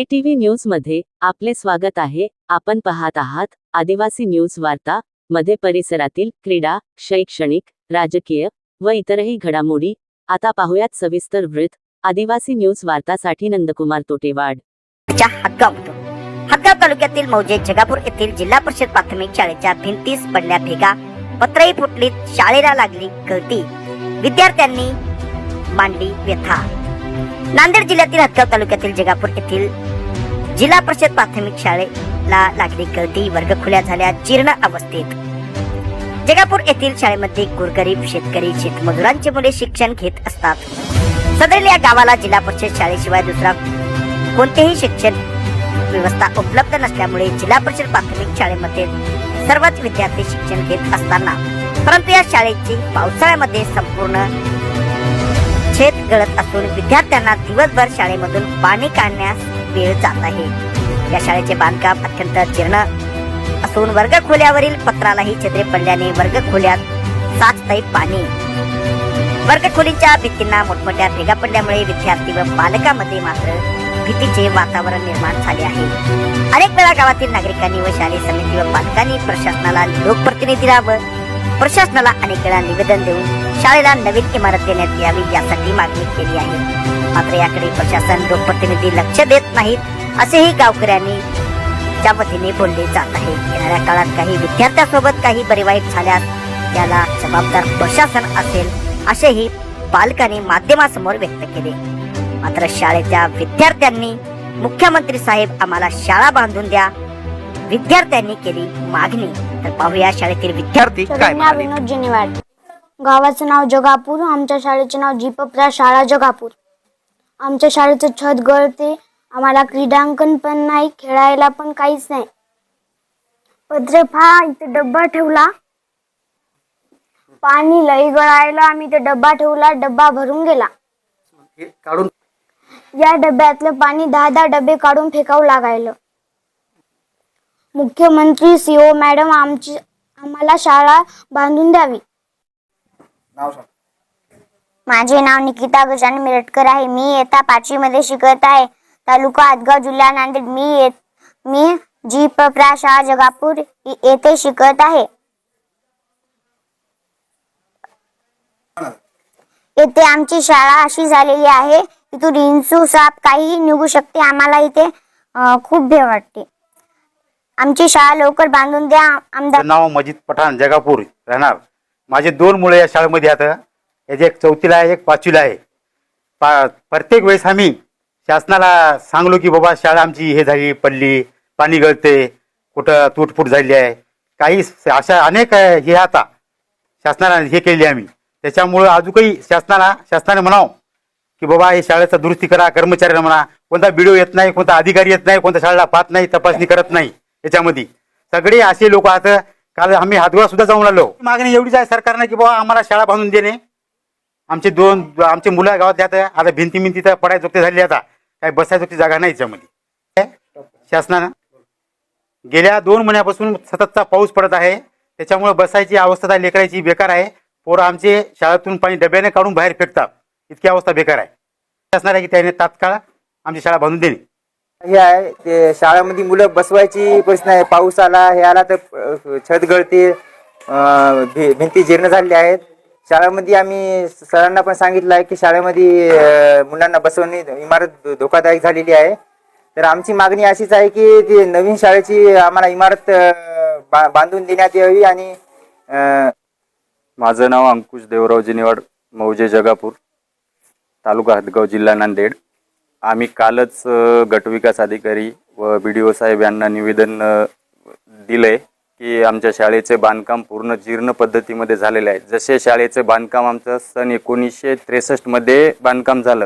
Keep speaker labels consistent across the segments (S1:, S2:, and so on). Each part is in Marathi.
S1: ए टीव्ही न्यूजमध्ये आपले स्वागत आहे. आपण पाहत आहात आदिवासी न्यूज वार्ता मध्ये परिसरातील क्रीडा शैक्षणिक राजकीय व इतरही घडामोडी. आता पाहुयात सविस्तर वृत्त. आदिवासी न्यूज वार्तासाठी नंदकुमार तोटेवाड.
S2: च्या तालुक्यातील मौजे जगापूर येथील जिल्हा परिषद प्राथमिक शाळेच्या भिंतीस पडल्या भेगा. पत्रही फुटलीत शाळेला लागली गळती. विद्यार्थ्यांनी मांडली व्यथा. नांदेड जिल्ह्यातील हदगाव तालुक्यातील जगापूर येथील जिल्हा परिषद प्राथमिक शाळेला लागली गळती वर्ग खुल्या झाल्या जीर्ण अवस्थेत. जगापूर येथील शाळेमध्ये गोरगरीब शेतकरी शेतमजुरांची मुले शिक्षण घेत असतात. सदरील या गावाला जिल्हा परिषद शाळेशिवाय दुसरा कोणतेही शिक्षण व्यवस्था उपलब्ध नसल्यामुळे जिल्हा परिषद प्राथमिक शाळेमध्ये सर्वच विद्यार्थी शिक्षण घेत असताना परंतु या शाळेची पावसाळ्यामध्ये संपूर्ण छेद गळत असून विद्यार्थ्यांना दिवसभर शाळेमधून पाणी काढण्यास वेळ जात आहे या शाळेचे बांधकाम अत्यंत जीर्ण असून वर्ग खोल्यावरील पत्रालाही छत्रे पडल्याने वर्ग खोल्यात साचतय पाणी. वर्गखोलीच्या भिंतींना मोठमोठ्या भेगा पडल्यामुळे विद्यार्थी व पालकांमध्ये मात्र भीतीचे वातावरण निर्माण झाले आहे. अनेक वेळा गावातील नागरिकांनी व शालेय समिती व पालकांनी प्रशासनाला लोकप्रतिनिधीला व प्रशासनाला अनेक वेळा निवेदन देऊन शाळेला नवीन इमारत देण्यात यावी यासाठी मागणी केली आहे. मात्र याकडे प्रशासन लोकप्रतिनिधी लक्ष देत नाहीत असेही गावकऱ्यांनी च्या वतीने बोलले जात आहे. येणाऱ्या काळात काही विद्यार्थ्यांसोबत काही बरे वाईट झाल्यास त्याला जबाबदार प्रशासन असेल असेही पालकांनी माध्यमासमोर व्यक्त केले. मात्र शाळेच्या विद्यार्थ्यांनी मुख्यमंत्री साहेब आम्हाला शाळा बांधून द्या विद्यार्थ्यांनी केली मागणी. तर पाहूया शाळेतील विद्यार्थी
S3: विनोद गावाचं नाव जगापूर आमच्या शाळेचे नाव जीपप्रा शाळा जगापूर. आमच्या शाळेचं छत गळते आम्हाला क्रीडांकन पण नाही खेळायला पण काहीच नाही. पत्रे फा इथे डब्बा ठेवला. पाणी लई गळायला आम्ही ते डब्बा ठेवला डब्बा भरून गेला.
S4: काढून
S3: या डब्यातलं पाणी दहा दहा डबे काढून फेकावं लागायलं. मुख्यमंत्री सीओ मॅडम आमची आम्हाला शाळा बांधून द्यावी.
S4: नाव सांग.
S3: माझे नाव निकिता गजान मिरटकर आहे. मी येता पाचवी मध्ये शिकत आहे. तालुका आदगाव जिल्हा नांदेड. मी येत मी जी प्रप्रा शाळा जगापूर येथे शिकत आहे. येथे आमची शाळा अशी झालेली आहे. इथून इंचू साप काहीही निघू शकते. आम्हाला इथे खूप भीती वाटते. आमची शाळा लवकर बांधून द्या. आमदार
S4: नाव मजिद पठाण जगापूर. राहणार. माझे दोन मुलं या शाळेमध्ये आता याचे एक चौथीला आहे एक पाचवीला आहे. पा प्रत्येक वेळेस आम्ही शासनाला सांगलो की बाबा शाळा आमची हे झाली पडली पाणी गळते कुठं तुटफूट झाली आहे. काही अशा अनेक हे आता शासनाला हे केले आम्ही. त्याच्यामुळं अजूनही शासनाला शासनाने म्हणावं की बाबा हे शाळेचा दुरुस्ती करा कर्मचाऱ्यांना म्हणा. कोणता बिडिओ येत नाही कोणता अधिकारी येत नाही कोणता शाळेला पाहत नाही तपासणी करत नाही याच्यामध्ये. सगळे असे लोक आता काल आम्ही हातगाव सुद्धा जाऊन आलो. मागणी एवढीच आहे सरकारने की बाबा आम्हाला शाळा बांधून देणे आमचे दोन आमचे मुलं गावात जात आहे. आता भिंती भिंती तर पडाय जोगती झाली आता. काही बसायची जागा नाही याच्यामध्ये. शासनानं? गेल्या दोन महिन्यापासून सततचा पाऊस पडत आहे. त्याच्यामुळे बसायची अवस्था लेकरायची बेकार आहे. पोरं आमचे शाळेतून पाणी डब्याने काढून बाहेर फेकतात. इतकी अवस्था बेकार आहे. शासनाला की त्याने तात्काळ आमची शाळा बांधून देणे.
S5: हे आहे ते शाळेमध्ये मुलं बसवायची प्रश्न आहे. पाऊस आला हे आला तर अ, छत गळते अ, भि- भिंती जीर्ण झालेल्या आहेत. शाळेमध्ये आम्ही सरांना पण सांगितलं आहे की शाळेमध्ये अ, मुलांना बसवणे इमारत धोकादायक झालेली आहे. तर आमची मागणी अशीच आहे की ती नवीन शाळेची आम्हाला इमारत अ, बा- बांधून देण्यात यावी आणि अ,
S6: माझं नाव अंकुश देवराव जिनेवाड मौजे जगापूर तालुका हदगाव जिल्हा नांदेड. आम्ही कालच गटविकास अधिकारी व बी डी ओ साहेब यांना निवेदन दिलं दिलंय की आमच्या शाळेचे बांधकाम पूर्ण जीर्ण पद्धतीमध्ये झालेले आहे. जसे शाळेचे बांधकाम आमचं सन एकोणीसशे त्रेसष्टमध्ये बांधकाम झालं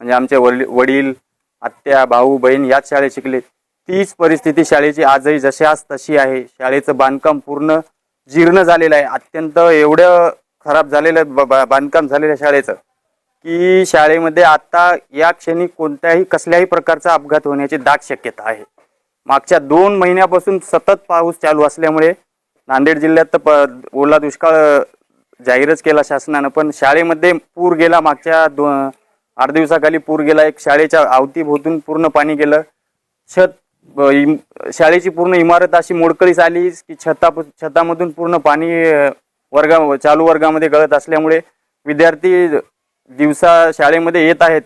S6: म्हणजे आमचे वडील वडील आत्या भाऊ बहीण याच शाळेत शिकले. तीच परिस्थिती शाळेची आजही जशी आज तशी आहे. शाळेचं बांधकाम पूर्ण जीर्ण झालेलं आहे. अत्यंत एवढं खराब झालेलं ब- बांधकाम झालेलं आहे शाळेचं. की शाळेमध्ये आता या क्षणी कोणत्याही कसल्याही प्रकारचा अपघात होण्याची दाट शक्यता आहे. मागच्या दोन महिन्यापासून सतत पाऊस चालू असल्यामुळे नांदेड जिल्ह्यात तर प ओला दुष्काळ जाहीरच केला शासनानं. पण शाळेमध्ये पूर गेला मागच्या दो आठ दिवसाखाली पूर गेला. एक शाळेच्या अवतीभोवतून पूर्ण पाणी गेलं. छत इम- शाळेची पूर्ण इमारत अशी मोडकळीस आली की छता छतामधून पूर्ण पाणी वर्गा चालू वर्गामध्ये गळत असल्यामुळे विद्यार्थी दिवसा शाळेमध्ये येत आहेत.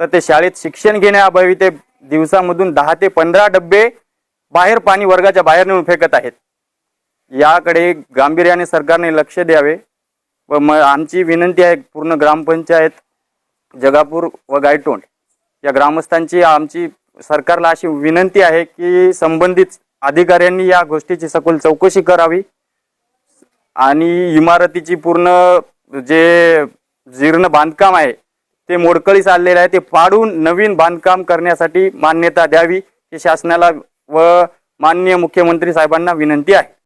S6: तर ते शाळेत शिक्षण घेण्याअभावी ते दिवसामधून दहा ते पंधरा डब्बे बाहेर पाणी वर्गाच्या बाहेर नेऊन फेकत आहेत. याकडे गांभीर्याने सरकारने लक्ष द्यावे व म आमची विनंती आहे पूर्ण ग्रामपंचायत जगापूर व गायटोंड या ग्रामस्थांची आमची सरकारला अशी विनंती आहे की संबंधित अधिकाऱ्यांनी या गोष्टीची सखोल चौकशी करावी आणि इमारतीची पूर्ण जे जीर्ण बांधकाम आहे. ते मोडकळीस आलेलं आहे. ते पाडून नवीन बांधकाम करण्यासाठी मान्यता द्यावी ही शासनाला व माननीय मुख्यमंत्री साहेबांना विनंती आहे.